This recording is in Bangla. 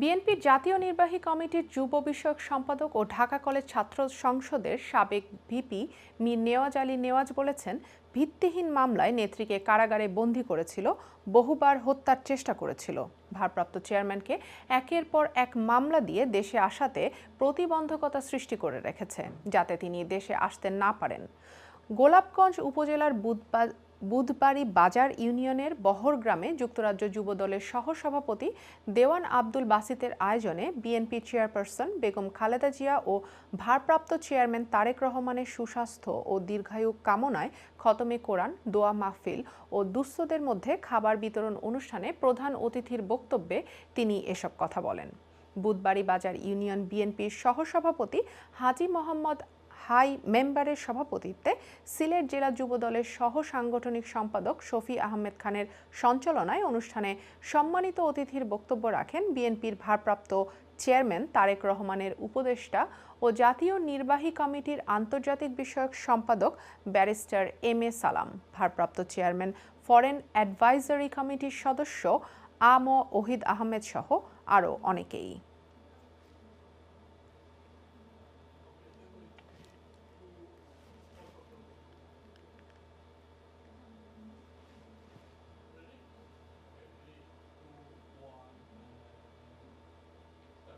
বিএনপির জাতীয় নির্বাহী কমিটির যুব বিষয়ক সম্পাদক ও ঢাকা কলেজ ছাত্র সংসদের সাবেক ভিপি মীর নেওয়াজ আলী নেওয়াজ বলেছেন, ভিত্তিহীন মামলায় নেত্রীকে কারাগারে বন্দী করেছিল, বহুবার হত্যার চেষ্টা করেছিল। ভারপ্রাপ্ত চেয়ারম্যানকে একের পর এক মামলা দিয়ে দেশে আসাতে প্রতিবন্ধকতা সৃষ্টি করে রেখেছে, যাতে তিনি দেশে আসতে না পারেন। গোলাপগঞ্জ উপজেলার বুধবার বুধবাড়ি বাজার ইউনিয়নের বহর গ্রামে যুক্তরাজ্য যুবদলের সহসভাপতি দেওয়ান আব্দুল বাসিতের আয়োজনে বিএনপি চেয়ারপারসন বেগম খালেদা জিয়া ও ভারপ্রাপ্ত চেয়ারম্যান তারেক রহমানের সুস্বাস্থ্য ও দীর্ঘায়ু কামনায় খতমে কোরআন, দোয়া মাহফিল ও দুস্থদের মধ্যে খাবার বিতরণ অনুষ্ঠানে প্রধান অতিথির বক্তব্যে তিনি এসব কথা বলেন। বুধবাড়ি বাজার ইউনিয়ন বিএনপির সহসভাপতি হাজি মোহাম্মদ হাই মেম্বারের সভাপতিত্বে সিলেট জেলা যুবদলের সহ সাংগঠনিক সম্পাদক শফি আহমেদ খানের সঞ্চালনায় অনুষ্ঠানে সম্মানিত অতিথির বক্তব্য রাখেন বিএনপির ভারপ্রাপ্ত চেয়ারম্যান তারেক রহমানের উপদেষ্টা ও জাতীয় নির্বাহী কমিটির আন্তর্জাতিক বিষয়ক সম্পাদক ব্যারিস্টার এম এ সালাম। ভারপ্রাপ্ত চেয়ারম্যান, ফরেন অ্যাডভাইজারি কমিটির সদস্য আম ওহিদ আহমেদ সহ আরও অনেকেই।